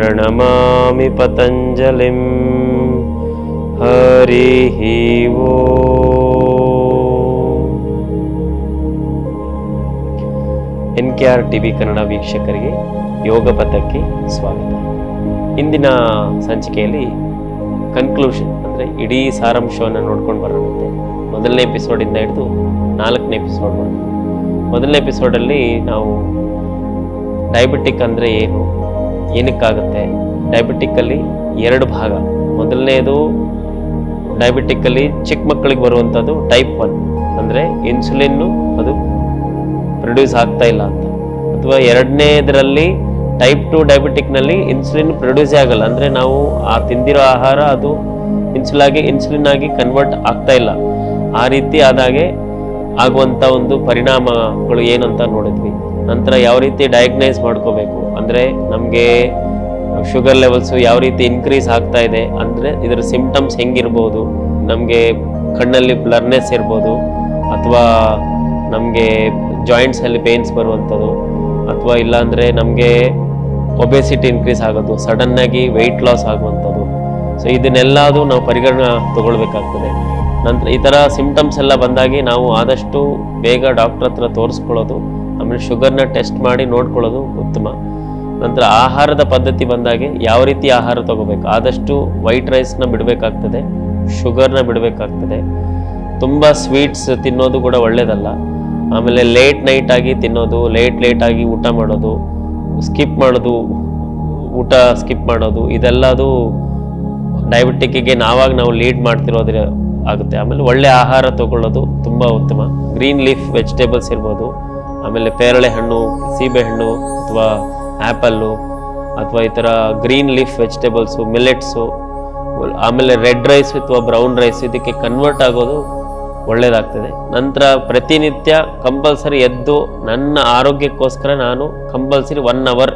प्रणमामि पतञ्जलिं हरिः वो N K R T V Kannada ವೀಕ್ಷಕರಿಗೆ ಯೋಗ ಪಥಕ್ಕೆ ಸ್ವಾಗತ ಇಂದಿನ ಸಂಚಿಕೆಯಲ್ಲಿ ಕನ್ಕ್ಲೂಷನ್ ಅಂದರೆ ಇಡೀ ಸಾರಾಂಶವನ್ನು ನೋಡ್ಕೊಂಡು ಬರೋಣಂತೆ ಮೊದಲನೇ ಎಪಿಸೋಡಿಂದ ಹಿಡಿದು ನಾಲ್ಕನೇ ಎಪಿಸೋಡ್ ಮೊದಲನೇ ಎಪಿಸೋಡಲ್ಲಿ ನಾವು ಡಯಾಬಿಟಿಕ್ ಅಂದರೆ ಏನು ಏನಕ್ಕಾಗುತ್ತೆ? ಡಯಾಬಿಟಿಕ್ಕಲ್ಲಿ ಎರಡು ಭಾಗ. ಮೊದಲನೇದು ಡಯಾಬಿಟಿಕ್ಕಲ್ಲಿ ಚಿಕ್ಕ ಮಕ್ಕಳಿಗೆ ಬರುವಂಥದ್ದು ಟೈಪ್ ಒನ್ ಅಂದರೆ ಇನ್ಸುಲಿನ್ನು ಅದು ಪ್ರೊಡ್ಯೂಸ್ ಆಗ್ತಾ ಇಲ್ಲ ಅಂತ. ಅಥವಾ ಎರಡನೇದರಲ್ಲಿ ಟೈಪ್ ಟು ಡಯಾಬಿಟಿಕ್ನಲ್ಲಿ ಇನ್ಸುಲಿನ್ ಪ್ರೊಡ್ಯೂಸೇ ಆಗಲ್ಲ. ಅಂದರೆ ನಾವು ಆ ತಿಂದಿರೋ ಆಹಾರ ಅದು ಇನ್ಸುಲಾಗಿ ಇನ್ಸುಲಿನ್ ಆಗಿ ಕನ್ವರ್ಟ್ ಆಗ್ತಾ ಇಲ್ಲ. ಆ ರೀತಿ ಆದಾಗೆ ಆಗುವಂಥ ಒಂದು ಪರಿಣಾಮಗಳು ಏನು ಅಂತ ನೋಡಿದ್ವಿ. ನಂತರ ಯಾವ ರೀತಿ ಡಯಾಗ್ನೈಸ್ ಮಾಡ್ಕೋಬೇಕು? ಅಂದರೆ ನಮಗೆ ಶುಗರ್ ಲೆವೆಲ್ಸು ಯಾವ ರೀತಿ ಇನ್ಕ್ರೀಸ್ ಆಗ್ತಾ ಇದೆ? ಅಂದರೆ ಇದರ ಸಿಂಪ್ಟಮ್ಸ್ ಹೆಂಗಿರ್ಬೋದು? ನಮಗೆ ಕಣ್ಣಲ್ಲಿ ಬ್ಲರ್ನೆಸ್ ಇರ್ಬೋದು? ಅಥವಾ ನಮಗೆ ಜಾಯಿಂಟ್ಸಲ್ಲಿ ಪೇನ್ಸ್ ಬರುವಂಥದ್ದು? ಅಥವಾ ಇಲ್ಲಾಂದರೆ ನಮಗೆ ಒಬೆಸಿಟಿ ಇನ್ಕ್ರೀಸ್ ಆಗೋದು ಸಡನ್ನಾಗಿ ವೆಯ್ಟ್ ಲಾಸ್ ಆಗುವಂಥದ್ದು? ಸೊ ಇದನ್ನೆಲ್ಲದು ನಾವು ಪರಿಗಣನೆ ತಗೊಳ್ಬೇಕಾಗ್ತದೆ. ನಂತರ ಈ ಥರ ಸಿಂಪ್ಟಮ್ಸ್ ಎಲ್ಲ ಬಂದಾಗಿ ನಾವು ಆದಷ್ಟು ಬೇಗ ಡಾಕ್ಟ್ರ್ ಹತ್ರ ತೋರಿಸ್ಕೊಳ್ಳೋದು. ಆಮೇಲೆ ಶುಗರ್ನ ಟೆಸ್ಟ್ ಮಾಡಿ ನೋಡ್ಕೊಳ್ಳೋದು ಉತ್ತಮ. ನಂತರ ಆಹಾರದ ಪದ್ಧತಿ ಬಂದಾಗೆ ಯಾವ ರೀತಿ ಆಹಾರ ತಗೋಬೇಕು? ಆದಷ್ಟು ವೈಟ್ ರೈಸ್ನ ಬಿಡಬೇಕಾಗ್ತದೆ ಶುಗರ್ನ ಬಿಡಬೇಕಾಗ್ತದೆ. ತುಂಬ ಸ್ವೀಟ್ಸ್ ತಿನ್ನೋದು ಕೂಡ ಒಳ್ಳೆಯದಲ್ಲ ಆಮೇಲೆ ಲೇಟ್ ನೈಟ್ ಆಗಿ ತಿನ್ನೋದು ಲೇಟ್ ಲೇಟ್ ಆಗಿ ಊಟ ಮಾಡೋದು ಸ್ಕಿಪ್ ಮಾಡೋದು, ಊಟ ಸ್ಕಿಪ್ ಮಾಡೋದು, ಇದೆಲ್ಲದು ಡಯಾಬಿಟಿಕ್ಕಿಗೆ ನಾವಾಗ ನಾವು ಲೀಡ್ ಮಾಡ್ತಿರೋದ್ರ ಆಗುತ್ತೆ. ಆಮೇಲೆ ಒಳ್ಳೆ ಆಹಾರ ತಗೊಳ್ಳೋದು ತುಂಬ ಉತ್ತಮ. ಗ್ರೀನ್ ಲೀಫ್ ವೆಜಿಟೇಬಲ್ಸ್ ಇರ್ಬೋದು. ಆಮೇಲೆ ಪೇರಳೆ ಹಣ್ಣು ಸೀಬೆಹಣ್ಣು ಅಥವಾ ಆ್ಯಪಲ್ಲು ಅಥವಾ ಈ ಥರ ಗ್ರೀನ್ ಲೀಫ್ ವೆಜಿಟೇಬಲ್ಸು ಮಿಲೆಟ್ಸು ಆಮೇಲೆ ರೆಡ್ ರೈಸ್ ಅಥವಾ ಬ್ರೌನ್ ರೈಸ್ ಇದಕ್ಕೆ ಕನ್ವರ್ಟ್ ಆಗೋದು ಒಳ್ಳೆಯದಾಗ್ತದೆ ನಂತರ ಪ್ರತಿನಿತ್ಯ ಕಂಪಲ್ಸರಿ ಎದ್ದು ನನ್ನ ಆರೋಗ್ಯಕ್ಕೋಸ್ಕರ ನಾನು ಕಂಪಲ್ಸರಿ ಒನ್ ಅವರ್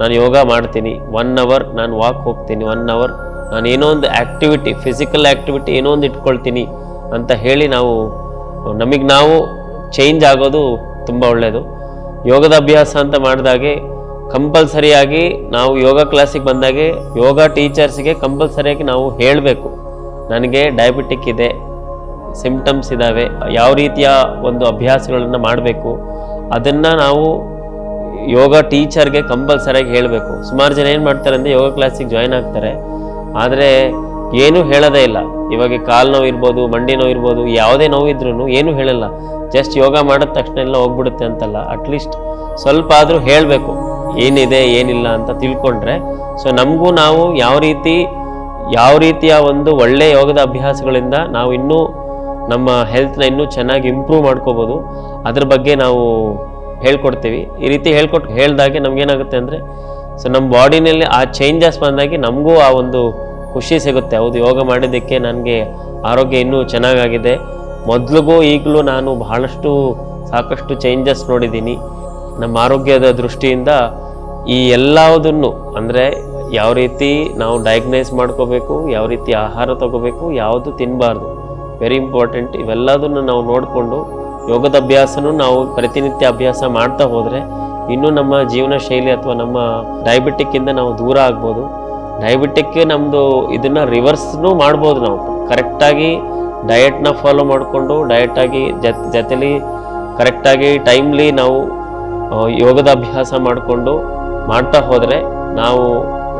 ನಾನು ಯೋಗ ಮಾಡ್ತೀನಿ. ಒನ್ ಅವರ್ ನಾನು ವಾಕ್ ಹೋಗ್ತೀನಿ. ಒನ್ ಅವರ್ ನಾನು ಏನೋ ಒಂದು ಆ್ಯಕ್ಟಿವಿಟಿ ಫಿಸಿಕಲ್ ಆ್ಯಕ್ಟಿವಿಟಿ ಏನೋ ಒಂದು ಇಟ್ಕೊಳ್ತೀನಿ ಅಂತ ಹೇಳಿ ನಾವು ನಮಗೆ ನಾವು ಚೇಂಜ್ ಆಗೋದು ತುಂಬ ಒಳ್ಳೆಯದು ಯೋಗದ ಅಭ್ಯಾಸ ಅಂತ ಮಾಡಿದಾಗೆ ಕಂಪಲ್ಸರಿಯಾಗಿ ನಾವು ಯೋಗ ಕ್ಲಾಸಿಗೆ ಬಂದಾಗೆ ಯೋಗ ಟೀಚರ್ಸ್ಗೆ ಕಂಪಲ್ಸರಿಯಾಗಿ ನಾವು ಹೇಳಬೇಕು. ನನಗೆ ಡಯಾಬಿಟಿಕ್ ಇದೆ ಸಿಂಪ್ಟಮ್ಸ್ ಇದ್ದಾವೆ ಯಾವ ರೀತಿಯ ಒಂದು ಅಭ್ಯಾಸಗಳನ್ನು ಮಾಡಬೇಕು, ಅದನ್ನು ನಾವು ಯೋಗ ಟೀಚರ್ಗೆ ಕಂಪಲ್ಸರಿಯಾಗಿ ಹೇಳಬೇಕು. ಸುಮಾರು ಜನ ಏನು ಮಾಡ್ತಾರೆ ಅಂದರೆ ಯೋಗ ಕ್ಲಾಸಿಗೆ ಜಾಯ್ನ್ ಆಗ್ತಾರೆ. ಆದರೆ ಏನೂ ಹೇಳೋದೇ ಇಲ್ಲ. ಇವಾಗ ಕಾಲು ನೋವು ಇರ್ಬೋದು, ಮಂಡಿ ನೋವು ಇರ್ಬೋದು, ಯಾವುದೇ ನೋವು ಇದ್ರೂ ಏನೂ ಹೇಳಲ್ಲ. ಜಸ್ಟ್ ಯೋಗ ಮಾಡಿದ ತಕ್ಷಣ ಎಲ್ಲ ಹೋಗ್ಬಿಡುತ್ತೆ ಅಂತಲ್ಲ. ಅಟ್ಲೀಸ್ಟ್ ಸ್ವಲ್ಪ ಆದರೂ ಹೇಳಬೇಕು. ಏನಿದೆ, ಏನಿಲ್ಲ ಅಂತ ತಿಳ್ಕೊಂಡ್ರೆ. ಸೊ ನಮಗೂ ನಾವು ಯಾವ ರೀತಿ, ಯಾವ ರೀತಿಯ ಒಂದು ಒಳ್ಳೆ ಯೋಗದ ಅಭ್ಯಾಸಗಳಿಂದ ನಾವು ಇನ್ನೂ ನಮ್ಮ ಹೆಲ್ತ್ನ ಇನ್ನೂ ಚೆನ್ನಾಗಿ ಇಂಪ್ರೂವ್ ಮಾಡ್ಕೋಬೋದು, ಅದ್ರ ಬಗ್ಗೆ ನಾವು ಹೇಳ್ಕೊಡ್ತೀವಿ. ಈ ರೀತಿ ಹೇಳ್ಕೊಟ್ಟು ಹೇಳ್ದಾಗೆ ನಮಗೇನಾಗುತ್ತೆ ಅಂದರೆ ಸೊ ನಮ್ಮ ಬಾಡಿನಲ್ಲಿ ಆ ಚೇಂಜಸ್ ಬಂದಾಗಿ ನಮಗೂ ಆ ಒಂದು ಖುಷಿ ಸಿಗುತ್ತೆ. ಹೌದು, ಯೋಗ ಮಾಡಿದ್ದಕ್ಕೆ ನನಗೆ ಆರೋಗ್ಯ ಇನ್ನೂ ಚೆನ್ನಾಗಾಗಿದೆ. ಮೊದಲಿಗೂ ಈಗಲೂ ನಾನು ಬಹಳಷ್ಟು, ಸಾಕಷ್ಟು ಚೇಂಜಸ್ ನೋಡಿದ್ದೀನಿ. ನಮ್ಮ ಆರೋಗ್ಯದ ದೃಷ್ಟಿಯಿಂದ ಈ ಎಲ್ಲದನ್ನು ಅಂದರೆ ಯಾವ ರೀತಿ ನಾವು ಡಯಾಗ್ನೈಸ್ ಮಾಡ್ಕೋಬೇಕು, ಯಾವ ರೀತಿ ಆಹಾರ ತಗೋಬೇಕು, ಯಾವುದು ತಿನ್ನಬಾರ್ದು ವೆರಿ ಇಂಪಾರ್ಟೆಂಟ್ ಇವೆಲ್ಲದನ್ನು ನಾವು ನೋಡಿಕೊಂಡು ಯೋಗದ ಅಭ್ಯಾಸನೂ ನಾವು ಪ್ರತಿನಿತ್ಯ ಅಭ್ಯಾಸ ಮಾಡ್ತಾ ಹೋದರೆ ಇನ್ನೂ ನಮ್ಮ ಜೀವನ ಶೈಲಿ ಅಥವಾ ನಮ್ಮ ಡಯಾಬಿಟಿಕ್ಕಿಂದ ನಾವು ದೂರ ಆಗ್ಬೋದು. ಡಯಾಬಿಟಿಕ್ ನಮ್ಮದು ಇದನ್ನು ರಿವರ್ಸ್ನೂ ಮಾಡ್ಬೋದು ನಾವು. ಕರೆಕ್ಟಾಗಿ ಡಯಟ್ನ ಫಾಲೋ ಮಾಡಿಕೊಂಡು ಡಯಟಾಗಿ ಜತ್, ಜೊತೆಲಿ ಕರೆಕ್ಟಾಗಿ ಟೈಮ್ಲಿ ನಾವು ಯೋಗದ ಅಭ್ಯಾಸ ಮಾಡಿಕೊಂಡು ಮಾಡ್ತಾ ಹೋದರೆ ನಾವು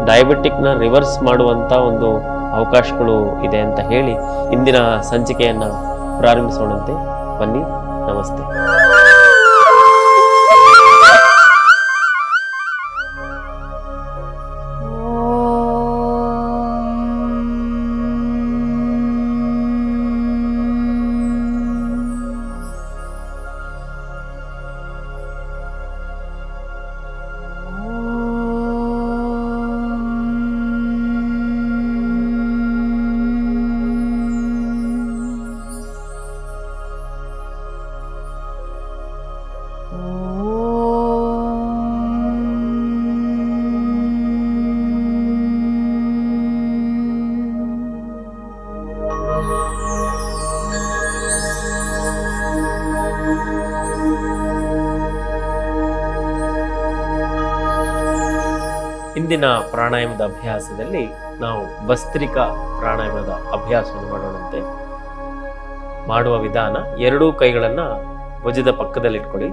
ಡಯಾಬಿಟಿಕ್ನ ರಿವರ್ಸ್ ಮಾಡುವಂಥ ಒಂದು ಅವಕಾಶಗಳು ಇದೆ ಅಂತ ಹೇಳಿ ಇಂದಿನ ಸಂಚಿಕೆಯನ್ನು ಪ್ರಾರಂಭಿಸೋಣಂತೆ. ಬನ್ನಿ, ನಮಸ್ತೆ. ಇಂದಿನ ಪ್ರಾಣಾಯಾಮದ ಅಭ್ಯಾಸದಲ್ಲಿ ನಾವು ಭಸ್ತ್ರಿಕಾ ಪ್ರಾಣಾಯಾಮದ ಅಭ್ಯಾಸವನ್ನು ಮಾಡೋಣಂತೆ. ಮಾಡುವ ವಿಧಾನ ಎರಡೂ ಕೈಗಳನ್ನು ಭುಜದ ಪಕ್ಕದಲ್ಲಿ ಇಟ್ಕೊಳ್ಳಿ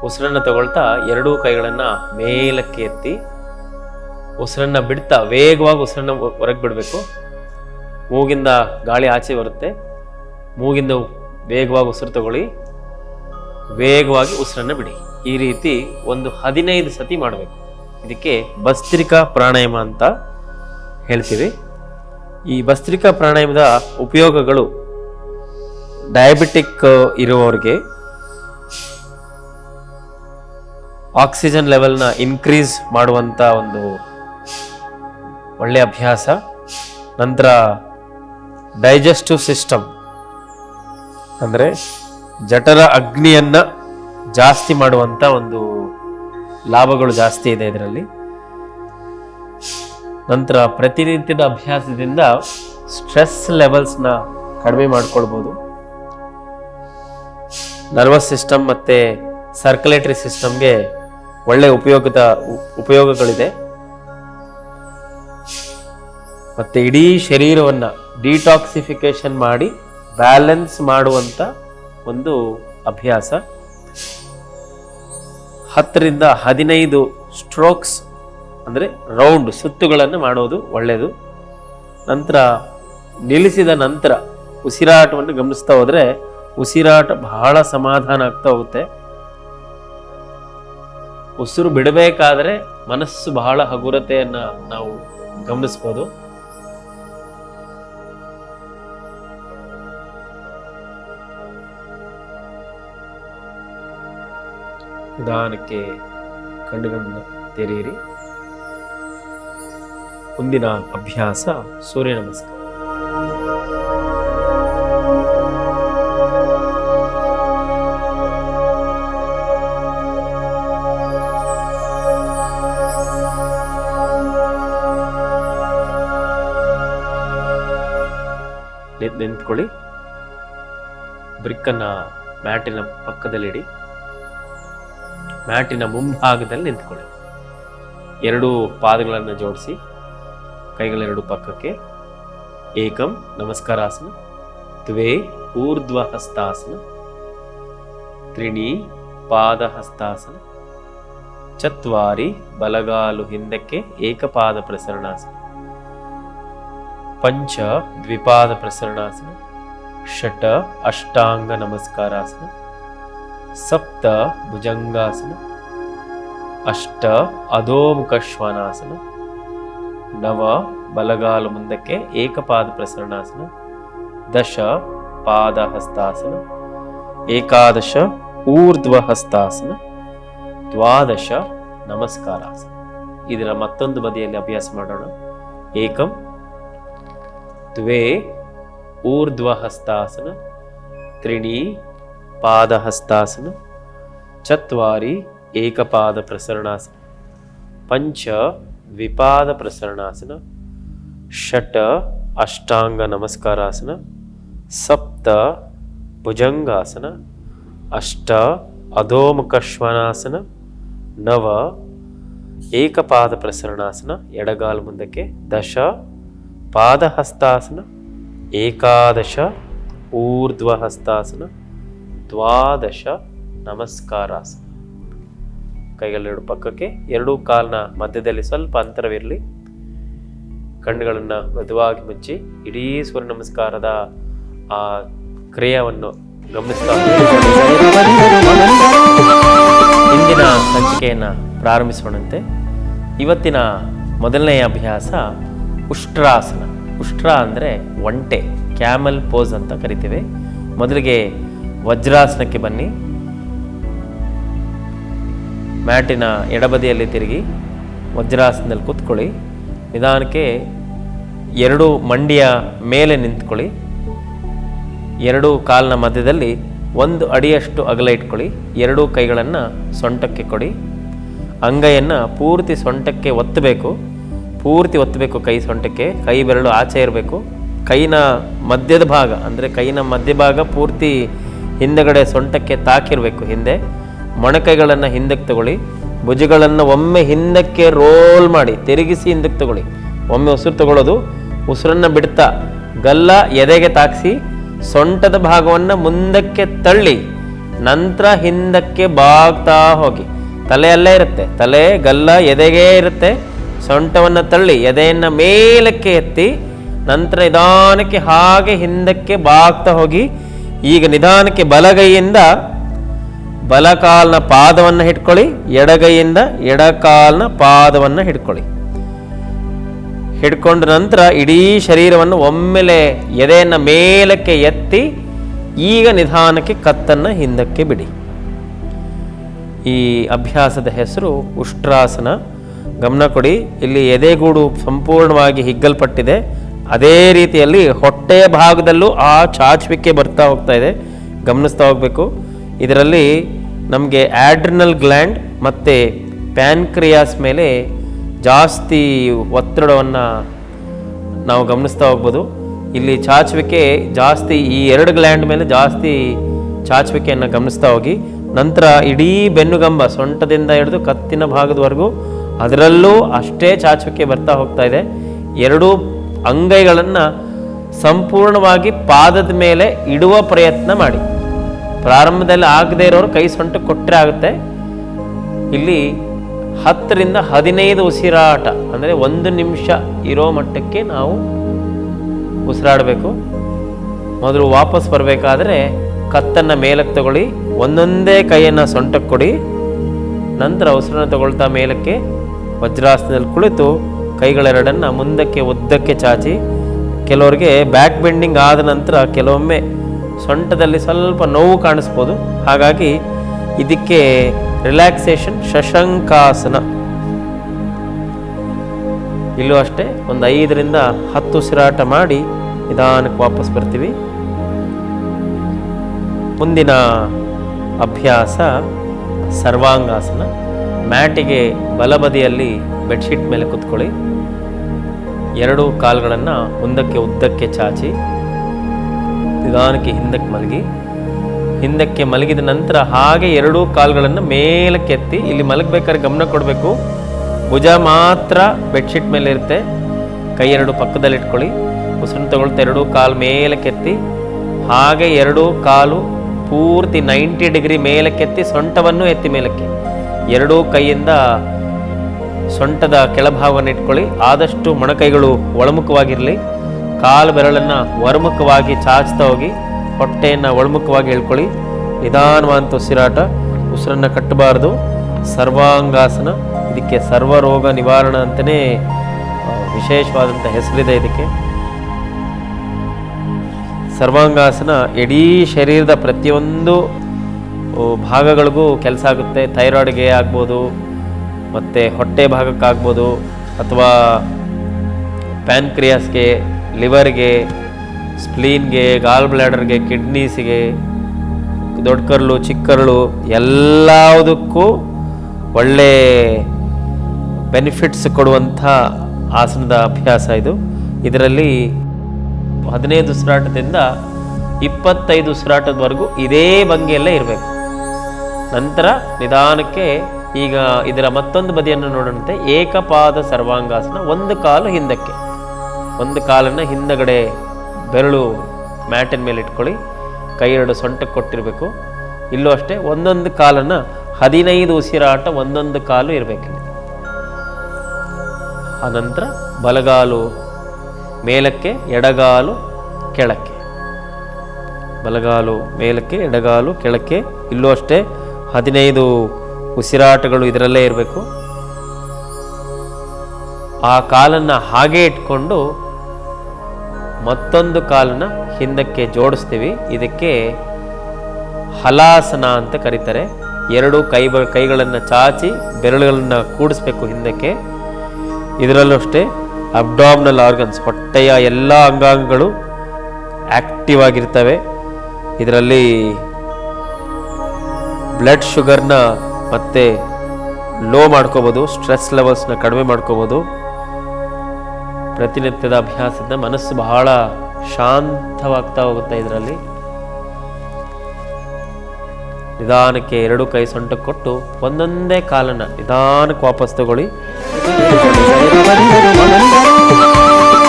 ಉಸಿರನ್ನ ತಗೊಳ್ತಾ ಎರಡೂ ಕೈಗಳನ್ನ ಮೇಲಕ್ಕೆ ಎತ್ತಿ, ಉಸಿರನ್ನ ಬಿಡ್ತಾ ವೇಗವಾಗಿ ಉಸಿರನ್ನ ಹೊರಗೆ ಬಿಡಬೇಕು. ಮೂಗಿಂದ ಗಾಳಿ ಆಚೆ ಬರುತ್ತೆ. ಮೂಗಿಂದ ವೇಗವಾಗಿ ಉಸಿರು ತಗೊಳ್ಳಿ. ವೇಗವಾಗಿ ಉಸಿರನ್ನ ಬಿಡಿ. ಈ ರೀತಿ ಒಂದು ಹದಿನೈದು ಸತಿ ಮಾಡಬೇಕು. ಇದಕ್ಕೆ ಭಸ್ತ್ರಿಕಾ ಪ್ರಾಣಾಯಾಮ ಅಂತ ಹೇಳ್ತೀವಿ. ಈ ಭಸ್ತ್ರಿಕಾ ಪ್ರಾಣಾಯಾಮದ ಉಪಯೋಗಗಳು ಡಯಾಬಿಟಿಕ್ ಇರುವವರಿಗೆ ಆಕ್ಸಿಜನ್ ಲೆವೆಲ್ನ ಇನ್ಕ್ರೀಸ್ ಮಾಡುವಂಥ ಒಂದು ಒಳ್ಳೆಯ ಅಭ್ಯಾಸ. ನಂತರ ಡೈಜೆಸ್ಟಿವ್ ಸಿಸ್ಟಮ್ ಅಂದರೆ ಜಠರ ಅಗ್ನಿಯನ್ನ ಜಾಸ್ತಿ ಮಾಡುವಂಥ ಒಂದು ಲಾಭಗಳು ಜಾಸ್ತಿ ಇದೆ ಇದರಲ್ಲಿ. ನಂತರ ಪ್ರತಿನಿತ್ಯದ ಅಭ್ಯಾಸದಿಂದ ಸ್ಟ್ರೆಸ್ ಲೆವೆಲ್ಸ್ನ ಕಡಿಮೆ ಮಾಡ್ಕೊಳ್ಬೋದು. ನರ್ವಸ್ ಸಿಸ್ಟಮ್ ಮತ್ತೆ ಸರ್ಕ್ಯುಲೇಟರಿ ಸಿಸ್ಟಮ್ಗೆ ಒಳ್ಳೆ ಉಪಯೋಗದ ಉಪಯೋಗಗಳಿದೆ. ಮತ್ತೆ ಇಡೀ ಶರೀರವನ್ನ ಡಿಟಾಕ್ಸಿಫಿಕೇಶನ್ ಮಾಡಿ ಬ್ಯಾಲೆನ್ಸ್ ಮಾಡುವಂತ ಒಂದು ಅಭ್ಯಾಸ. ಹತ್ತರಿಂದ ಹದಿನೈದು ಸ್ಟ್ರೋಕ್ಸ್, ಅಂದರೆ ರೌಂಡ್ ಸುತ್ತುಗಳನ್ನು ಮಾಡೋದು ಒಳ್ಳೆಯದು. ನಂತರ ನಿಲ್ಲಿಸಿದ ನಂತರ ಉಸಿರಾಟವನ್ನು ಗಮನಿಸ್ತಾ ಹೋದರೆ ಉಸಿರಾಟ ಬಹಳ ಸಮಾಧಾನ ಆಗ್ತಾ ಹೋಗುತ್ತೆ. ಉಸಿರು ಬಿಡಬೇಕಾದ್ರೆ ಮನಸ್ಸು ಬಹಳ ಹಗುರತೆಯನ್ನು ನಾವು ಗಮನಿಸ್ಬೋದು. ನಿಧಾನಕ್ಕೆ ಕಣ್ಣುಗಳನ್ನು ತೆರೆಯಿರಿ. ಮುಂದಿನ ಅಭ್ಯಾಸ ಸೂರ್ಯ ನಮಸ್ಕಾರ. ನಿಂತ್- ನಿಂತ್ಕೊಳ್ಳಿ. ಬ್ರಿಕ್ಕನ್ನು ಮ್ಯಾಟಿನ ಪಕ್ಕದಲ್ಲಿಡಿ. ಮ್ಯಾಟಿನ ಮುಂಭಾಗದಲ್ಲಿ ನಿಂತ್ಕೊಳ್ಳಿ. ಎರಡು ಪಾದಗಳನ್ನು ಜೋಡಿಸಿ ಕೈಗಳೆರಡು ಪಕ್ಕಕ್ಕೆ, ಏಕಂ ನಮಸ್ಕಾರಾಸನ ದ್ವೇ ಊರ್ಧ್ವ ಹಸ್ತಾಸನ ತ್ರಿಣಿ ಪಾದ ಹಸ್ತಾಸನ ಚತ್ವಾರಿ ಬಲಗಾಲು ಹಿಂದಕ್ಕೆ ಏಕಪಾದ ಪ್ರಸರಣಾಸನ, ಪಂಚ ದ್ವಿಪಾದ ಪ್ರಸರಣಾಸನ, ಷಟ ಅಷ್ಟಾಂಗ ನಮಸ್ಕಾರಾಸನ ಸಪ್ತ ಭುಜಂಗಾಸನ, ಅಷ್ಟ ಅಧೋಮುಖ ಶ್ವಾನಾಸನ ನವ ಬಲಗಾಲು ಮುಂದಕ್ಕೆ ಏಕಪಾದ ಪ್ರಸರಣಾಸನ, ದಶ ಪಾದ ಹಸ್ತಾಸನ ಏಕಾದಶ ಊರ್ಧ್ವ ಹಸ್ತಾಸನ ದ್ವಾದಶ ನಮಸ್ಕಾರಾಸನ. ಇದರ ಮತ್ತೊಂದು ಬದಿಯಲ್ಲಿ ಅಭ್ಯಾಸ ಮಾಡೋಣ. ಏಕಂ, ದ್ವೇ ಊರ್ಧ್ವ ಹಸ್ತಾಸನ ತ್ರಿಣಿ ಪಾದಹಸ್ತಾಸನ ಚತ್ವಾರಿ ಏಕಪಾದ ಪ್ರಸರಣಾಸನ ಪಂಚ ದ್ವಿಪಾದ ಪ್ರಸರಣಾಸನ ಷಟ ಅಷ್ಟಾಂಗ ನಮಸ್ಕಾರಾಸನ ಸಪ್ತ ಭುಜಂಗಾಸನ ಅಷ್ಟ ಅಧೋಮುಖ ಶ್ವಾನಾಸನ ನವ ಏಕಪಾದ ಪ್ರಸರಣಾಸನ ಎಡಗಾಲು ಮುಂದಕ್ಕೆ ದಶ ಪಾದಹಸ್ತಾಸನ ಏಕಾದಶ ಊರ್ಧ್ವ ಹಸ್ತಾಸನ ದ್ವಾದಶ ನಮಸ್ಕಾರಾಸನ ಕೈಗಳೆರಡು ಪಕ್ಕಕ್ಕೆ ಎರಡೂ ಕಾಲ್ನ ಮಧ್ಯದಲ್ಲಿ ಸ್ವಲ್ಪ ಅಂತರವಿರಲಿ. ಕಣ್ಣುಗಳನ್ನು ಮೃದುವಾಗಿ ಮುಚ್ಚಿ ಇಡೀ ಸೂರ್ಯ ನಮಸ್ಕಾರದ ಆ ಕ್ರಿಯೆಯನ್ನು ಗಮನಿಸ್ತಾ ಇಂದಿನ ಸಂಚಿಕೆಯನ್ನು ಪ್ರಾರಂಭಿಸೋಣಂತೆ. ಇವತ್ತಿನ ಮೊದಲನೆಯ ಅಭ್ಯಾಸ ಉಷ್ಟ್ರಾಸನ. ಉಷ್ಟ್ರ ಅಂದರೆ ಒಂಟೆ, ಕ್ಯಾಮಲ್ ಪೋಸ್ ಅಂತ ಕರಿತೇವೆ. ಮೊದಲಿಗೆ ವಜ್ರಾಸನಕ್ಕೆ ಬನ್ನಿ. ಮ್ಯಾಟಿನ ಎಡಬದಿಯಲ್ಲಿ ತಿರುಗಿ ವಜ್ರಾಸನದಲ್ಲಿ ಕೂತ್ಕೊಳ್ಳಿ. ನಿಧಾನಕ್ಕೆ ಎರಡು ಮಂಡಿಯ ಮೇಲೆ ನಿಂತ್ಕೊಳ್ಳಿ. ಎರಡು ಕಾಲಿನ ಮಧ್ಯದಲ್ಲಿ ಒಂದು ಅಡಿಯಷ್ಟು ಅಗಲ ಇಟ್ಕೊಳ್ಳಿ. ಎರಡೂ ಕೈಗಳನ್ನು ಸೊಂಟಕ್ಕೆ ಕೊಡಿ. ಅಂಗೈಯನ್ನು ಪೂರ್ತಿ ಸೊಂಟಕ್ಕೆ ಒತ್ತಬೇಕು. ಪೂರ್ತಿ ಒತ್ತಬೇಕು ಕೈ ಸೊಂಟಕ್ಕೆ. ಕೈ ಬೆರಳು ಆಚೆ ಇರಬೇಕು. ಕೈನ ಮಧ್ಯದ ಭಾಗ, ಅಂದರೆ ಕೈನ ಮಧ್ಯಭಾಗ ಪೂರ್ತಿ ಹಿಂದಗಡೆ ಸೊಂಟಕ್ಕೆ ತಾಕಿರಬೇಕು ಹಿಂದೆ. ಮೊಣಕೈಗಳನ್ನು ಹಿಂದಕ್ಕೆ ತಗೊಳ್ಳಿ. ಭುಜಗಳನ್ನು ಒಮ್ಮೆ ಹಿಂದಕ್ಕೆ ರೋಲ್ ಮಾಡಿ, ತಿರುಗಿಸಿ ಹಿಂದಕ್ಕೆ ತಗೊಳ್ಳಿ. ಒಮ್ಮೆ ಉಸಿರು ತಗೊಳ್ಳೋದು, ಉಸಿರನ್ನು ಬಿಡ್ತಾ, ಗಲ್ಲ ಎದೆಗೆ ತಾಕಿಸಿ, ಸೊಂಟದ ಭಾಗವನ್ನು ಮುಂದಕ್ಕೆ ತಳ್ಳಿ, ನಂತರ ಹಿಂದಕ್ಕೆ ಬಾಗ್ತಾ ಹೋಗಿ. ತಲೆ ಅಲ್ಲೇ ಇರುತ್ತೆ, ತಲೆ, ಗಲ್ಲ ಎದೆಗೆ ಇರುತ್ತೆ. ಸೊಂಟವನ್ನು ತಳ್ಳಿ, ಎದೆಯನ್ನು ಮೇಲಕ್ಕೆ ಎತ್ತಿ, ನಂತರ ನಿಧಾನಕ್ಕೆ ಹಾಗೆ ಹಿಂದಕ್ಕೆ ಬಾಗ್ತಾ ಹೋಗಿ ಈಗ ನಿಧಾನಕ್ಕೆ ಬಲಗೈಯಿಂದ ಬಲಕಾಲ್ನ ಪಾದವನ್ನು ಹಿಡ್ಕೊಳ್ಳಿ, ಎಡಗೈಯಿಂದ ಎಡಕಾಲ್ನ ಪಾದವನ್ನು ಹಿಡ್ಕೊಳ್ಳಿ. ಹಿಡ್ಕೊಂಡ ನಂತರ ಇಡೀ ಶರೀರವನ್ನು ಒಮ್ಮೆಲೆ ಎದೆಯನ್ನು ಮೇಲಕ್ಕೆ ಎತ್ತಿ ಈಗ ನಿಧಾನಕ್ಕೆ ಕತ್ತನ್ನು ಹಿಂದಕ್ಕೆ ಬಿಡಿ. ಈ ಅಭ್ಯಾಸದ ಹೆಸರು ಉಷ್ಟ್ರಾಸನ. ಗಮನ ಕೊಡಿ, ಇಲ್ಲಿ ಎದೆಗೂಡು ಸಂಪೂರ್ಣವಾಗಿ ಹಿಗ್ಗಲ್ಪಟ್ಟಿದೆ. ಅದೇ ರೀತಿಯಲ್ಲಿ ಹೊಟ್ಟೆಯ ಭಾಗದಲ್ಲೂ ಆ ಚಾಚುವಿಕೆ ಬರ್ತಾ ಹೋಗ್ತಾ ಇದೆ. ಗಮನಿಸ್ತಾ ಹೋಗಬೇಕು. ಇದರಲ್ಲಿ ನಮಗೆ ಆಡ್ರಿನಲ್ ಗ್ಲ್ಯಾಂಡ್ ಮತ್ತು ಪ್ಯಾನ್ಕ್ರಿಯಾಸ್ ಮೇಲೆ ಜಾಸ್ತಿ ಒತ್ತಡವನ್ನು ನಾವು ಗಮನಿಸ್ತಾ ಹೋಗ್ಬೋದು. ಇಲ್ಲಿ ಚಾಚುವಿಕೆ ಜಾಸ್ತಿ ಈ ಎರಡು ಗ್ಲ್ಯಾಂಡ್ ಮೇಲೆ ಜಾಸ್ತಿ ಚಾಚುವಿಕೆಯನ್ನು ಗಮನಿಸ್ತಾ ಹೋಗಿ. ನಂತರ ಇಡೀ ಬೆನ್ನುಗಂಬ ಸೊಂಟದಿಂದ ಹಿಡಿದು ಕತ್ತಿನ ಭಾಗದವರೆಗೂ ಅದರಲ್ಲೂ ಅಷ್ಟೇ ಚಾಚುವಿಕೆ ಬರ್ತಾ ಹೋಗ್ತಾ ಇದೆ. ಎರಡೂ ಅಂಗೈಗಳನ್ನು ಸಂಪೂರ್ಣವಾಗಿ ಪಾದದ ಮೇಲೆ ಇಡುವ ಪ್ರಯತ್ನ ಮಾಡಿ. ಪ್ರಾರಂಭದಲ್ಲಿ ಆಗದೇ ಇರೋರು ಕೈ ಸೊಂಟ ಕೊಟ್ಟರೆ ಆಗುತ್ತೆ. ಇಲ್ಲಿ ಹತ್ತರಿಂದ ಹದಿನೈದು ಉಸಿರಾಟ, ಅಂದರೆ ಒಂದು ನಿಮಿಷ ಇರೋ ಮಟ್ಟಕ್ಕೆ ನಾವು ಉಸಿರಾಡಬೇಕು. ಮೊದಲು ವಾಪಸ್ ಬರಬೇಕಾದ್ರೆ ಕತ್ತನ್ನು ಮೇಲಕ್ಕೆ ತಗೊಳ್ಳಿ, ಒಂದೊಂದೇ ಕೈಯನ್ನು ಸೊಂಟಕ್ಕೆ ಕೊಡಿ. ನಂತರ ಉಸಿರನ್ನು ತಗೊಳ್ತಾ ಮೇಲಕ್ಕೆ ವಜ್ರಾಸನದಲ್ಲಿ ಕುಳಿತು ಕೈಗಳೆರಡನ್ನು ಮುಂದಕ್ಕೆ, ಉದ್ದಕ್ಕೆ ಚಾಚಿ, ಕೆಲವರಿಗೆ ಬ್ಯಾಕ್ ಬೆಂಡಿಂಗ್ ಆದ ನಂತರ ಕೆಲವೊಮ್ಮೆ ಸೊಂಟದಲ್ಲಿ ಸ್ವಲ್ಪ ನೋವು ಕಾಣಿಸ್ಬೋದು. ಹಾಗಾಗಿ ಇದಕ್ಕೆ ರಿಲ್ಯಾಕ್ಸೇಷನ್ ಶಶಂಕಾಸನ. ಇಲ್ಲೂ ಅಷ್ಟೇ, ಒಂದು ಐದರಿಂದ ಹತ್ತು ಉಸಿರಾಟ ಮಾಡಿ ನಿಧಾನಕ್ಕೆ ವಾಪಸ್ ಬರ್ತೀವಿ. ಮುಂದಿನ ಅಭ್ಯಾಸ ಸರ್ವಾಂಗಾಸನ. ಮ್ಯಾಟಿಗೆ ಬಲಬದಿಯಲ್ಲಿ ಬೆಡ್ಶೀಟ್ ಮೇಲೆ ಕುತ್ಕೊಳ್ಳಿ. ಎರಡು ಕಾಲುಗಳನ್ನು ಮುಂದಕ್ಕೆ ಉದ್ದಕ್ಕೆ ಚಾಚಿ, ನಿಧಾನಕ್ಕೆ ಹಿಂದಕ್ಕೆ ಮಲಗಿ. ಹಿಂದಕ್ಕೆ ಮಲಗಿದ ನಂತರ ಹಾಗೆ ಎರಡೂ ಕಾಲುಗಳನ್ನು ಮೇಲಕ್ಕೆ ಎತ್ತಿ, ಇಲ್ಲಿ ಮಲಗಬೇಕಾದ್ರೆ ಗಮನ ಕೊಡಬೇಕು. ಭುಜ ಮಾತ್ರ ಬೆಡ್ಶೀಟ್ ಮೇಲೆ ಇರುತ್ತೆ. ಕೈ ಎರಡು ಪಕ್ಕದಲ್ಲಿ ಇಟ್ಕೊಳ್ಳಿ. ಉಸಿರನ್ನು ತಗೊಳ್ತಾ ಎರಡೂ ಕಾಲು ಮೇಲಕ್ಕೆ ಎತ್ತಿ, ಹಾಗೆ ಎರಡೂ ಕಾಲು ಪೂರ್ತಿ ನೈಂಟಿ ಡಿಗ್ರಿ ಮೇಲಕ್ಕೆತ್ತಿ ಸೊಂಟವನ್ನು ಎತ್ತಿ ಮೇಲಕ್ಕೆ. ಎರಡೂ ಕೈಯಿಂದ ಸೊಂಟದ ಕೆಳಭಾಗವನ್ನು ಇಟ್ಕೊಳ್ಳಿ. ಆದಷ್ಟು ಮೊಣಕೈಗಳು ಒಳಮುಖವಾಗಿರಲಿ. ಕಾಲು ಬೆರಳನ್ನು ಹೊರಮುಖವಾಗಿ ಚಾಚ್ತಾ ಹೋಗಿ, ಹೊಟ್ಟೆಯನ್ನು ಒಳಮುಖವಾಗಿ ಹೇಳ್ಕೊಳ್ಳಿ. ನಿಧಾನವಾದಂಥ ಉಸಿರಾಟ, ಉಸಿರನ್ನು ಕಟ್ಟಬಾರ್ದು. ಸರ್ವಾಂಗಾಸನ, ಇದಕ್ಕೆ ಸರ್ವರೋಗ ನಿವಾರಣ ಅಂತಲೇ ವಿಶೇಷವಾದಂಥ ಹೆಸರಿದೆ ಇದಕ್ಕೆ. ಸರ್ವಾಂಗಾಸನ ಇಡೀ ಶರೀರದ ಪ್ರತಿಯೊಂದು ಭಾಗಗಳಿಗೂ ಕೆಲಸ ಆಗುತ್ತೆ. ಥೈರಾಯ್ಡ್ಗೆ ಆಗ್ಬೋದು ಮತ್ತು ಹೊಟ್ಟೆ ಭಾಗಕ್ಕಾಗ್ಬೋದು ಅಥವಾ ಪ್ಯಾನ್ಕ್ರಿಯಾಸ್ಗೆ, ಲಿವರ್ಗೆ, ಸ್ಪ್ಲೀನ್ಗೆ ಗಾಲ್ ಬ್ಲ್ಯಾಡರ್ಗೆ ಕಿಡ್ನೀಸ್ಗೆ ದೊಡ್ಡ ಕರಳು ಚಿಕ್ಕ ಎಲ್ಲದಕ್ಕೂ ಒಳ್ಳೆ ಬೆನಿಫಿಟ್ಸ್ ಕೊಡುವಂಥ ಆಸನದ ಅಭ್ಯಾಸ ಇದು. ಇದರಲ್ಲಿ ಹದಿನೈದು ಉಸಿರಾಟದಿಂದ ಇಪ್ಪತ್ತೈದು ಉಸಿರಾಟದವರೆಗೂ ಇದೇ ಭಂಗಿಯಲ್ಲೇ ಇರಬೇಕು. ನಂತರ ನಿಧಾನಕ್ಕೆ ಈಗ ಇದರ ಮತ್ತೊಂದು ಬದಿಯನ್ನು ನೋಡೋಣಂತೆ. ಏಕಪಾದ ಸರ್ವಾಂಗಾಸನ ಒಂದು ಕಾಲು ಹಿಂದಕ್ಕೆ. ಒಂದು ಕಾಲನ್ನು ಹಿಂದಗಡೆ ಬೆರಳು ಮ್ಯಾಟಿನ ಮೇಲೆ ಇಟ್ಕೊಳ್ಳಿ. ಕೈ ಎರಡು ಸೊಂಟಕ್ಕೆ ಕೊಟ್ಟಿರಬೇಕು. ಇಲ್ಲೂ ಅಷ್ಟೇ ಒಂದೊಂದು ಕಾಲನ್ನು ಹದಿನೈದು ಉಸಿರಾಟ ಒಂದೊಂದು ಕಾಲು ಇರಬೇಕಿಲ್ಲಿ ಆನಂತರ ಬಲಗಾಲು ಮೇಲಕ್ಕೆ, ಎಡಗಾಲು ಕೆಳಕ್ಕೆ. ಬಲಗಾಲು ಮೇಲಕ್ಕೆ, ಎಡಗಾಲು ಕೆಳಕ್ಕೆ. ಇಲ್ಲೂ ಅಷ್ಟೇ ಹದಿನೈದು ಉಸಿರಾಟಗಳು ಇದರಲ್ಲೇ ಇರಬೇಕು. ಆ ಕಾಲನ್ನು ಹಾಗೆ ಇಟ್ಕೊಂಡು ಮತ್ತೊಂದು ಕಾಲನ್ನ ಹಿಂದಕ್ಕೆ ಜೋಡಿಸ್ತೀವಿ. ಇದಕ್ಕೆ ಹಲಾಸನ ಅಂತ ಕರೀತಾರೆ. ಎರಡು ಕೈ ಬ ಕೈಗಳನ್ನು ಚಾಚಿ ಬೆರಳುಗಳನ್ನು ಕೂಡಿಸ್ಬೇಕು ಹಿಂದಕ್ಕೆ. ಇದರಲ್ಲೂ ಅಷ್ಟೇ ಅಬ್ಡಾಮಿನಲ್ ಆರ್ಗನ್ಸ್ ಹೊಟ್ಟೆಯ ಎಲ್ಲ ಅಂಗಾಂಗಗಳು ಆಕ್ಟಿವ್ ಆಗಿರ್ತವೆ. ಇದರಲ್ಲಿ ಬ್ಲಡ್ ಶುಗರ್ನ ಮತ್ತೆ ಲೋ ಮಾಡ್ಕೋಬೋದು ಸ್ಟ್ರೆಸ್ ಲೆವೆಲ್ಸ್ನ ಕಡಿಮೆ ಮಾಡ್ಕೋಬೋದು. ಪ್ರತಿನಿತ್ಯದ ಅಭ್ಯಾಸದಿಂದ ಮನಸ್ಸು ಬಹಳ ಶಾಂತವಾಗ್ತಾ ಹೋಗುತ್ತೆ ಇದರಲ್ಲಿ. ನಿಧಾನಕ್ಕೆ ಎರಡು ಕೈ ಸೊಂಟ ಕೊಟ್ಟು ಒಂದೊಂದೇ ಕಾಲನ್ನ ನಿಧಾನಕ್ಕೆ ವಾಪಸ್ ತಗೊಳ್ಳಿ.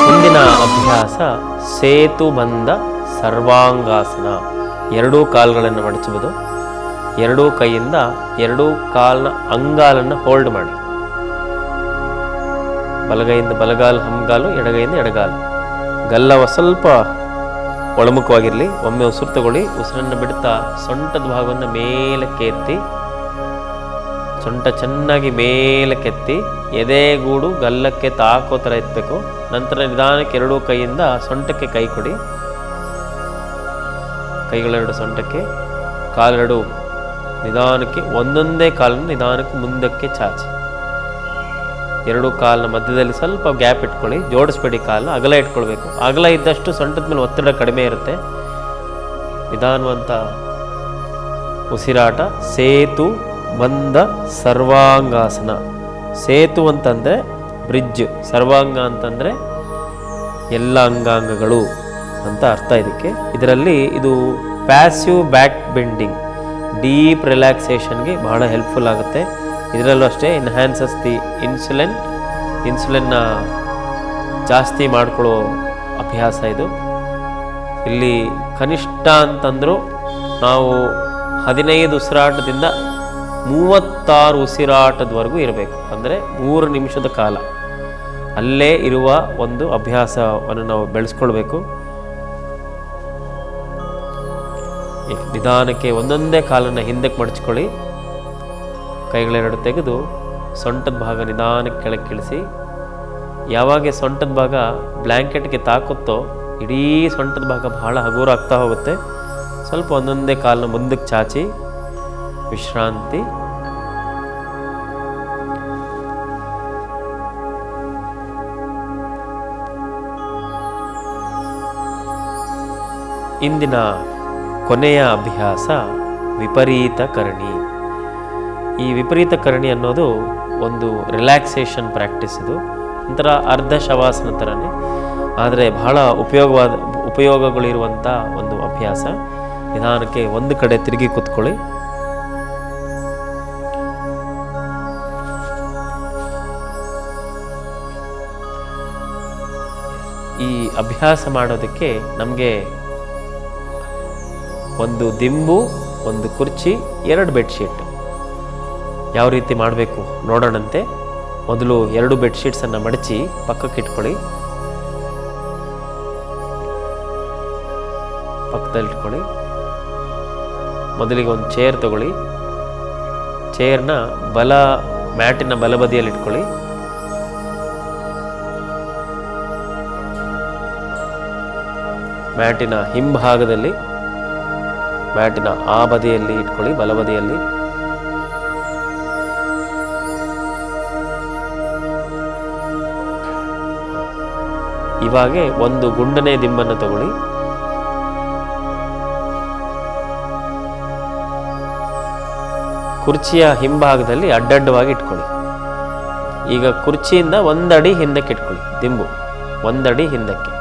ಮುಂದಿನ ಅಭ್ಯಾಸ ಸೇತು ಬಂದ ಸರ್ವಾಂಗಾಸನ. ಎರಡೂ ಕಾಲುಗಳನ್ನು ಮಡಚುವುದು ಎರಡೂ ಕೈಯಿಂದ ಎರಡೂ ಕಾಲಿನ ಅಂಗಾಲನ್ನು ಹೋಲ್ಡ್ ಮಾಡಿ. ಬಲಗೈಯಿಂದ ಬಲಗಾಲು, ಹಂಗಾಲು, ಎಡಗೈಯಿಂದ ಎಡಗಾಲು. ಗಲ್ಲವ ಸ್ವಲ್ಪ ಒಳಮುಖವಾಗಿರಲಿ, ಒಮ್ಮೆ ಉಸಿರು ತಗೊಳ್ಳಿ, ಉಸಿರನ್ನು ಬಿಡ್ತಾ ಸೊಂಟದ ಭಾಗವನ್ನು ಮೇಲಕ್ಕೆ ಎತ್ತಿ ಸೊಂಟ ಚೆನ್ನಾಗಿ ಮೇಲಕ್ಕೆತ್ತಿ ಎದೆಗೂಡು ಗಲ್ಲಕ್ಕೆ ತಾಕೋ ಥರ ಎತ್ತಬೇಕು ನಂತರ ನಿಧಾನಕ್ಕೆ ಎರಡೂ ಕೈಯಿಂದ ಸೊಂಟಕ್ಕೆ ಕೈ ಕೊಡಿ. ಕೈಗಳೆರಡು ಸೊಂಟಕ್ಕೆ, ಕಾಲೆರಡು ನಿಧಾನಕ್ಕೆ, ಒಂದೊಂದೇ ಕಾಲನ್ನು ನಿಧಾನಕ್ಕೆ ಮುಂದಕ್ಕೆ ಚಾಚಿ. ಎರಡು ಕಾಲಿನ ಮಧ್ಯದಲ್ಲಿ ಸ್ವಲ್ಪ ಗ್ಯಾಪ್ ಇಟ್ಕೊಳ್ಳಿ, ಜೋಡಿಸ್ಬೇಡಿ ಕಾಲು, ಅಗಲ ಇಟ್ಕೊಳ್ಬೇಕು. ಅಗಲ ಇದ್ದಷ್ಟು ಸೊಂಟದ ಮೇಲೆ ಒತ್ತಡ ಕಡಿಮೆ ಇರುತ್ತೆ. ನಿಧಾನವಂತ ಉಸಿರಾಟ, ಸೇತು ಬಂದ ಸರ್ವಾಂಗಾಸನ. ಸೇತು ಅಂತಂದರೆ ಬ್ರಿಡ್ಜ್, ಸರ್ವಾಂಗ ಅಂತಂದರೆ ಎಲ್ಲ ಅಂಗಾಂಗಗಳು ಅಂತ ಅರ್ಥ ಇದಕ್ಕೆ. ಇದರಲ್ಲಿ ಇದು ಪ್ಯಾಸಿವ್ ಬ್ಯಾಕ್ ಬೆಂಡಿಂಗ್. ಡೀಪ್ ರಿಲ್ಯಾಕ್ಸೇಷನ್ಗೆ ಬಹಳ ಹೆಲ್ಪ್ಫುಲ್ ಆಗುತ್ತೆ. ಇದರಲ್ಲೂ ಅಷ್ಟೇ ಎನ್ಹ್ಯಾನ್ಸಸ್ ದಿ ಇನ್ಸುಲಿನ್ ಇನ್ಸುಲಿನ್ನ ಜಾಸ್ತಿ ಮಾಡ್ಕೊಳ್ಳೋ ಅಭ್ಯಾಸ ಇದು. ಇಲ್ಲಿ ಕನಿಷ್ಠ ಅಂತಂದರೂ ನಾವು ಹದಿನೈದು ಉಸಿರಾಟದಿಂದ ಮೂವತ್ತಾರು ಉಸಿರಾಟದವರೆಗೂ ಇರಬೇಕು. ಅಂದರೆ ಮೂರು ನಿಮಿಷದ ಕಾಲ. ಅಲ್ಲೇ ಇರುವ ಒಂದು ಅಭ್ಯಾಸವನ್ನು ನಾವು ಬೆಳೆಸ್ಕೊಳ್ಬೇಕು. ನಿಧಾನಕ್ಕೆ ಒಂದೊಂದೇ ಕಾಲನ್ನು ಹಿಂದಕ್ಕೆ ಮಡಚ್ಕೊಳ್ಳಿ. ಕೈಗಳೆರಡು ತೆಗೆದು ಸೊಂಟದ ಭಾಗ ನಿಧಾನಕ್ಕೆ ಕೆಳಕ್ಕೆ ಇಳಿಸಿ ಯಾವಾಗ ಸೊಂಟದ ಭಾಗ ಬ್ಲ್ಯಾಂಕೆಟ್ಗೆ ತಾಕುತ್ತೋ, ಇಡೀ ಸೊಂಟದ ಭಾಗ ಬಹಳ ಹಗುರ ಆಗ್ತಾ ಹೋಗುತ್ತೆ. ಸ್ವಲ್ಪ ಒಂದೊಂದೇ ಕಾಲನ್ನ ಮುಂದಕ್ಕೆ ಚಾಚಿ. ವಿಶ್ರಾಂತಿ. ಇಂದಿನ ಕೊನೆಯ ಅಭ್ಯಾಸ ವಿಪರೀತ ಕರಣಿ. ಈ ವಿಪರೀತ ಕರಣಿ ಅನ್ನೋದು ಒಂದು ರಿಲ್ಯಾಕ್ಸೇಷನ್ ಪ್ರಾಕ್ಟೀಸ್ ಇದು. ಒಂಥರ ಅರ್ಧ ಶವಾಸನ ಥರನೇ ಆದರೆ ಬಹಳ ಉಪಯೋಗವಾದ ಉಪಯೋಗಗಳಿರುವಂಥ ಒಂದು ಅಭ್ಯಾಸ. ನಿಧಾನಕ್ಕೆ ಒಂದು ಕಡೆ ತಿರುಗಿ ಕೂತ್ಕೊಳ್ಳಿ. ಈ ಅಭ್ಯಾಸ ಮಾಡೋದಕ್ಕೆ ನಮಗೆ ಒಂದು ದಿಂಬು, ಒಂದು ಕುರ್ಚಿ, ಎರಡು ಬೆಡ್ಶೀಟ್. ಯಾವ ರೀತಿ ಮಾಡಬೇಕು ನೋಡೋಣಂತೆ. ಮೊದಲು ಎರಡು ಬೆಡ್ಶೀಟ್ಸನ್ನು ಮಡಚಿ ಪಕ್ಕಕ್ಕೆ ಇಟ್ಕೊಳ್ಳಿ. ಪಕ್ಕದಲ್ಲಿ ಇಟ್ಕೊಳ್ಳಿ. ಮೊದಲಿಗೆ ಒಂದು ಚೇರ್ ತಗೊಳ್ಳಿ. ಚೇರ್ನ ಬಲ, ಮ್ಯಾಟಿನ ಬಲಬದಿಯಲ್ಲಿ ಇಟ್ಕೊಳ್ಳಿ. ಮ್ಯಾಟಿನ ಹಿಂಭಾಗದಲ್ಲಿ ಮ್ಯಾಟಿನ ಆ ಬದಿಯಲ್ಲಿ ಇಟ್ಕೊಳ್ಳಿ ಬಲಬದಿಯಲ್ಲಿ ಇವಾಗೆ ಒಂದು ಗುಂಡನೆ ದಿಂಬನ್ನು ತಗೊಳ್ಳಿ. ಕುರ್ಚಿಯ ಹಿಂಭಾಗದಲ್ಲಿ ಅಡ್ಡಡ್ಡವಾಗಿ ಇಟ್ಕೊಳ್ಳಿ. ಈಗ ಕುರ್ಚಿಯಿಂದ ಒಂದಡಿ ಹಿಂದಕ್ಕೆ ಇಟ್ಕೊಳ್ಳಿ, ದಿಂಬು. ಒಂದಡಿ ಹಿಂದಕ್ಕೆ.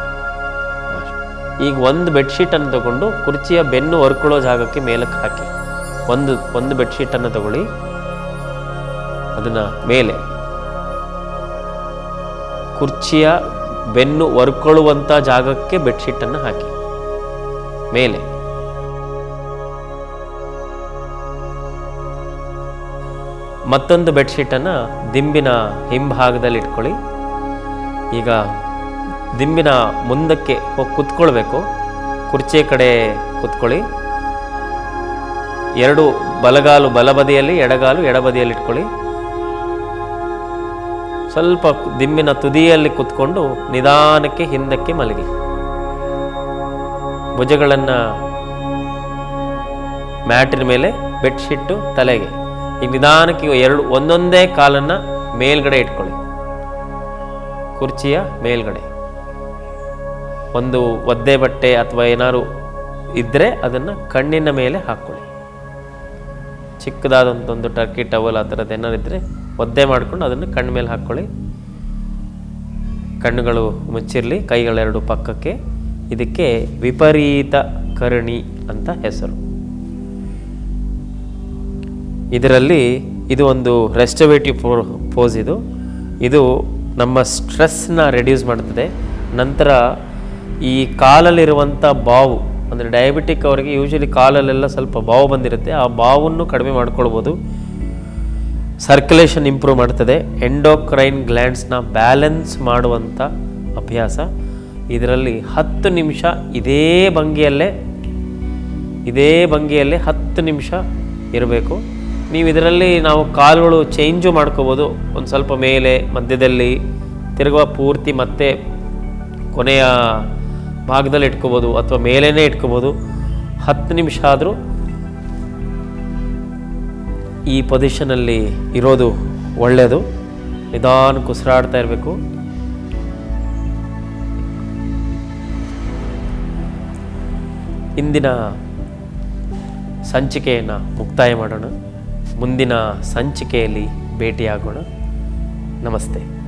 ಈಗ ಒಂದು ಬೆಡ್ಶೀಟನ್ನು ತಗೊಂಡು ಕುರ್ಚಿಯ ಬೆನ್ನು ಹೊರ್ಕೊಳ್ಳೋ ಜಾಗಕ್ಕೆ ಮೇಲಕ್ಕೆ ಹಾಕಿ. ಒಂದು ಒಂದು ಬೆಡ್ಶೀಟನ್ನು ತಗೊಳ್ಳಿ. ಅದನ್ನು ಮೇಲೆ. ಕುರ್ಚಿಯ ಬೆನ್ನು ಹೊರ್ಕೊಳ್ಳುವಂಥ ಜಾಗಕ್ಕೆ ಬೆಡ್ಶೀಟನ್ನು ಹಾಕಿ. ಮೇಲೆ. ಮತ್ತೊಂದು ಬೆಡ್ಶೀಟನ್ನು ದಿಂಬಿನ ಹಿಂಭಾಗದಲ್ಲಿ ಇಟ್ಕೊಳ್ಳಿ ಈಗ ದಿಂಬಿನ ಮುಂದಕ್ಕೆ ಹೋಗಿ ಕುತ್ಕೊಳ್ಬೇಕು. ಕುರ್ಚಿಯ ಕಡೆ ಕುತ್ಕೊಳ್ಳಿ. ಎರಡು ಬಲಗಾಲು ಬಲಬದಿಯಲ್ಲಿ, ಎಡಗಾಲು ಎಡಬದಿಯಲ್ಲಿ ಇಟ್ಕೊಳ್ಳಿ. ಸ್ವಲ್ಪ ದಿಂಬಿನ ತುದಿಯಲ್ಲಿ ಕುತ್ಕೊಂಡು ನಿಧಾನಕ್ಕೆ ಹಿಂದಕ್ಕೆ ಮಲಗಿ. ಭುಜಗಳನ್ನು ಮ್ಯಾಟಿನ ಮೇಲೆ ಬೆಡ್ಶೀಟು ತಲೆಗೆ. ಈಗ ನಿಧಾನಕ್ಕೆ ಎರಡು, ಒಂದೊಂದೇ ಕಾಲನ್ನು ಮೇಲ್ಗಡೆ ಇಟ್ಕೊಳ್ಳಿ. ಕುರ್ಚಿಯ ಮೇಲ್ಗಡೆ. ಒಂದು ಒದ್ದೆ ಬಟ್ಟೆ ಅಥವಾ ಏನಾದ್ರು ಇದ್ದರೆ ಅದನ್ನು ಕಣ್ಣಿನ ಮೇಲೆ ಹಾಕ್ಕೊಳ್ಳಿ ಚಿಕ್ಕದಾದಂಥೊಂದು ಟರ್ಕಿ ಟವಲ್ ಆ ಥರದ್ದು ಏನಾರು ಇದ್ದರೆ ಒದ್ದೆ ಮಾಡಿಕೊಂಡು ಅದನ್ನು ಕಣ್ಣ ಮೇಲೆ ಹಾಕ್ಕೊಳ್ಳಿ ಕಣ್ಣುಗಳು ಮುಚ್ಚಿರಲಿ ಕೈಗಳೆರಡು ಪಕ್ಕಕ್ಕೆ. ಇದಕ್ಕೆ ವಿಪರೀತ ಕರುಣಿ ಅಂತ ಹೆಸರು. ಇದರಲ್ಲಿ ಇದು ಒಂದು ರೆಸ್ಟೋವೇಟಿವ್ ಪೋ ಪೋಸ್ ಇದು. ಇದು ನಮ್ಮ ಸ್ಟ್ರೆಸ್ನ ರೆಡ್ಯೂಸ್ ಮಾಡ್ತದೆ. ನಂತರ ಈ ಕಾಲಲ್ಲಿರುವಂಥ ಬಾವು, ಅಂದರೆ ಡಯಾಬಿಟಿಕ್ ಅವರಿಗೆ ಯೂಶಲಿ ಕಾಲಲ್ಲೆಲ್ಲ ಸ್ವಲ್ಪ ಬಾವು ಬಂದಿರುತ್ತೆ. ಆ ಬಾವನ್ನು ಕಡಿಮೆ ಮಾಡ್ಕೊಳ್ಬೋದು. ಸರ್ಕ್ಯುಲೇಷನ್ ಇಂಪ್ರೂವ್ ಮಾಡ್ತದೆ. ಎಂಡೋಕ್ರೈನ್ ಗ್ಲ್ಯಾಂಡ್ಸ್ನ ಬ್ಯಾಲೆನ್ಸ್ ಮಾಡುವಂಥ ಅಭ್ಯಾಸ. ಇದರಲ್ಲಿ ಹತ್ತು ನಿಮಿಷ ಇದೇ ಭಂಗಿಯಲ್ಲೇ ಇದೇ ಭಂಗಿಯಲ್ಲೇ ಹತ್ತು ನಿಮಿಷ ಇರಬೇಕು. ನೀವು ಇದರಲ್ಲಿ ನಾವು ಕಾಲುಗಳು ಚೇಂಜು ಮಾಡ್ಕೋಬೋದು. ಒಂದು ಸ್ವಲ್ಪ ಮೇಲೆ, ಮಧ್ಯದಲ್ಲಿ, ತಿರುಗುವ ಪೂರ್ತಿ ಮತ್ತೆ ಕೊನೆಯ ಭಾಗದಲ್ಲಿ ಇಟ್ಕೋಬೋದು ಅಥವಾ ಮೇಲೇ ಇಟ್ಕೋಬೋದು, ಹತ್ತು ನಿಮಿಷ ಆದರೂ ಈ ಪೊಸಿಷನಲ್ಲಿ ಇರೋದು ಒಳ್ಳೆಯದು ನಿಧಾನಕ್ಕೆ ಉಸಿರಾಡ್ತಾ ಇರಬೇಕು. ಇಂದಿನ ಸಂಚಿಕೆಯನ್ನು ಮುಕ್ತಾಯ ಮಾಡೋಣ. ಮುಂದಿನ ಸಂಚಿಕೆಯಲ್ಲಿ ಭೇಟಿಯಾಗೋಣ. ನಮಸ್ತೆ.